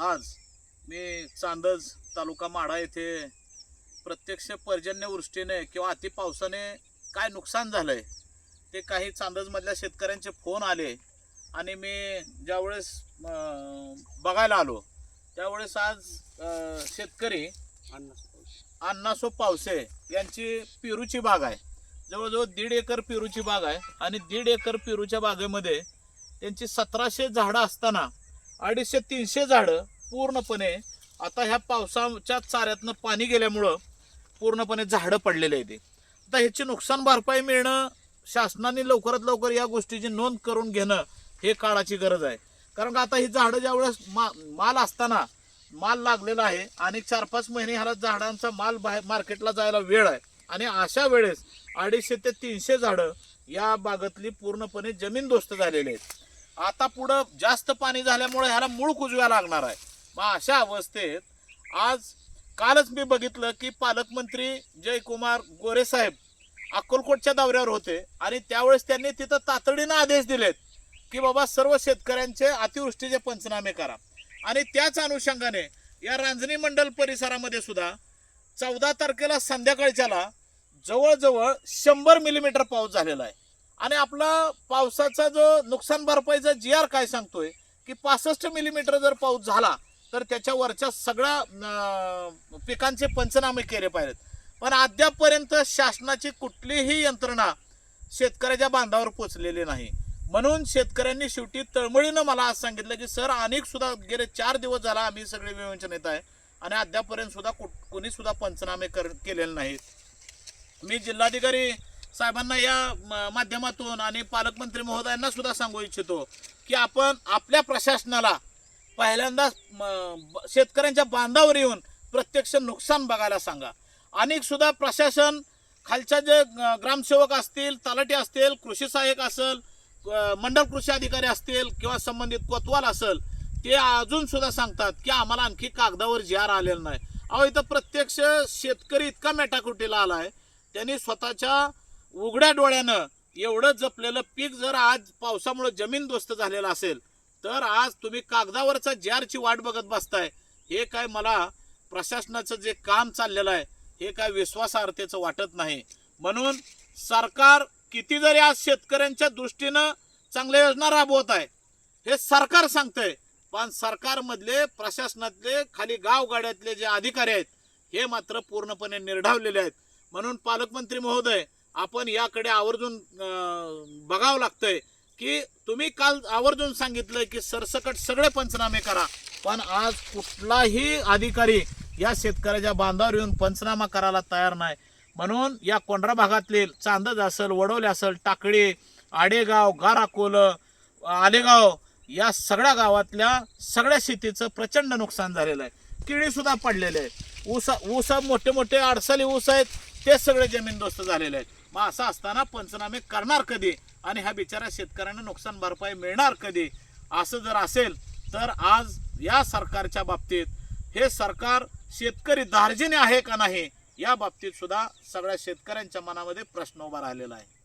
आज मी चांदज तालुका माढा येथे प्रत्यक्ष पर्जन्यवृष्टीने किंवा अति पावसाने काय नुकसान झालं आहे ते काही चांदजमधल्या शेतकऱ्यांचे फोन आले आणि मी ज्यावेळेस बघायला आलो त्यावेळेस आज शेतकरी अण्णासो पावसे यांची पेरूची बाग आहे. जवळजवळ दीड एकर पेरूची बाग आहे आणि दीड एकर पेरूच्या बागेमध्ये त्यांची सतराशे झाडं असताना अडीचशे तीनशे झाडं पूर्णपणे आता ह्या पावसाच्या चाऱ्यातनं पाणी गेल्यामुळं पूर्णपणे झाडं पडलेले आहेत. आता ह्याची नुकसान भरपाई मिळणं शासनाने लवकरात लवकर या गोष्टीची नोंद करून घेणं हे काळाची गरज आहे. कारण का आता ही झाडं ज्यावेळेस मा माल असताना माल लागलेला आहे आणि चार पाच महिने ह्याला झाडांचा माल बाहेर मार्केटला जायला वेळ आहे. आणि अशा वेळेस अडीचशे ते तीनशे झाडं या बागातली पूर्णपणे जमीनदोस्त झालेली आहेत. आता पुढं जास्त पाणी झाल्यामुळे ह्याला मूळ कुजव्या लागणार आहे. मग अशा अवस्थेत आज कालच मी बघितलं की पालकमंत्री जयकुमार गोरेसाहेब अक्कलकोटच्या दौऱ्यावर होते आणि त्यावेळेस त्यांनी तिथं तातडीनं आदेश दिलेत की बाबा सर्व शेतकऱ्यांचे अतिवृष्टीचे पंचनामे करा. आणि त्याच अनुषंगाने या रांजणी मंडल परिसरामध्ये सुद्धा चौदा तारखेला संध्याकाळच्याला जवळजवळ शंभर मिलीमीटर पाऊस झालेला आहे. आणि आपला पावसाचा जो नुकसान भरपाईचा जी आर काय सांगतोय की पासष्ट मिलीमीटर जर पाऊस झाला तर त्याच्यावरच्या सगळ्या पिकांचे पंचनामे केले पाहिजेत. पण अद्यापपर्यंत शासनाची कुठलीही यंत्रणा शेतकऱ्याच्या बांधावर पोचलेली नाही. म्हणून शेतकऱ्यांनी शेवटी तळमळीनं मला आज सांगितलं की सर अनेक सुद्धा गेले चार दिवस झाला आम्ही सगळे विवेचन येत आहे आणि अद्यापपर्यंत सुद्धा कुठ- कोणी सुद्धा पंचनामे कर केलेले नाहीत. मी जिल्हाधिकारी साहेबांना या म- माध्यमातून आणि पालकमंत्री महोदयांना सुद्धा सांगू इच्छितो की आपण आपल्या प्रशासनाला पहिल्यांदा म, ब- शेतकऱ्यांच्या बांधावर येऊन प्रत्यक्ष नुकसान बघायला सांगा. अनेक सुद्धा प्रशासन खालच्या जे ग्रामसेवक असतील तलाठी असतील कृषी सहाय्यक असेल मंडल कृषी अधिकारी असतील किंवा संबंधित कोतवाल असेल ते अजून सुद्धा सांगतात की आम्हाला आणखी कागदावर जी आर आलेला नाही. अहो इथं प्रत्यक्ष शेतकरी इतका मेटाकुटीला आला आहे त्यांनी स्वतःच्या उघड्या डोळ्यानं एवढं जपलेलं पीक जर आज पावसामुळे जमीनदोस्त झालेलं असेल तर आज तुम्ही कागदावरचा जारची वाट बघत बसताय हे काय मला प्रशासनाचं जे काम चाललेलं आहे हे काय विश्वासार्हतेचं वाटत नाही. म्हणून सरकार किती जरी आज शेतकऱ्यांच्या दृष्टीनं चांगल्या योजना राबवत आहे हे सरकार सांगतंय पण सरकारमधले प्रशासनातले खाली गावगाड्यातले जे अधिकारी आहेत हे मात्र पूर्णपणे निर्ढावलेले आहेत. म्हणून पालकमंत्री महोदय आपण याकडे आवर्जून बघावं लागतंय की तुम्ही काल आवर्जून सांगितलं की सरसकट सगळे पंचनामे करा पण आज कुठलाही अधिकारी या शेतकऱ्याच्या बांधावर येऊन पंचनामा करायला तयार नाही. म्हणून या कोंढरा भागातले चांदज असेल वडवले असेल टाकळी आडेगाव गाराकोलं आलेगाव या सगळ्या गावातल्या सगळ्या शेतीचं प्रचंड नुकसान झालेलं आहे. किडीसुद्धा पडलेले आहे ऊस ऊस मोठे मोठे अडसली ऊस आहेत ते सगळे जमीनदोस्त झालेले आहेत. मग असं असताना पंचनामे करणार कधी? आणि ह्या बिचाऱ्या शेतकऱ्यांना नुकसान भरपाई मिळणार कधी? असं जर असेल तर आज या सरकारच्या बाबतीत हे सरकार शेतकरी दार्जिने आहे का नाही? या बाबतीत सुद्धा सगळ्या शेतकऱ्यांच्या मनामध्ये प्रश्न उभा राहिलेला आहे.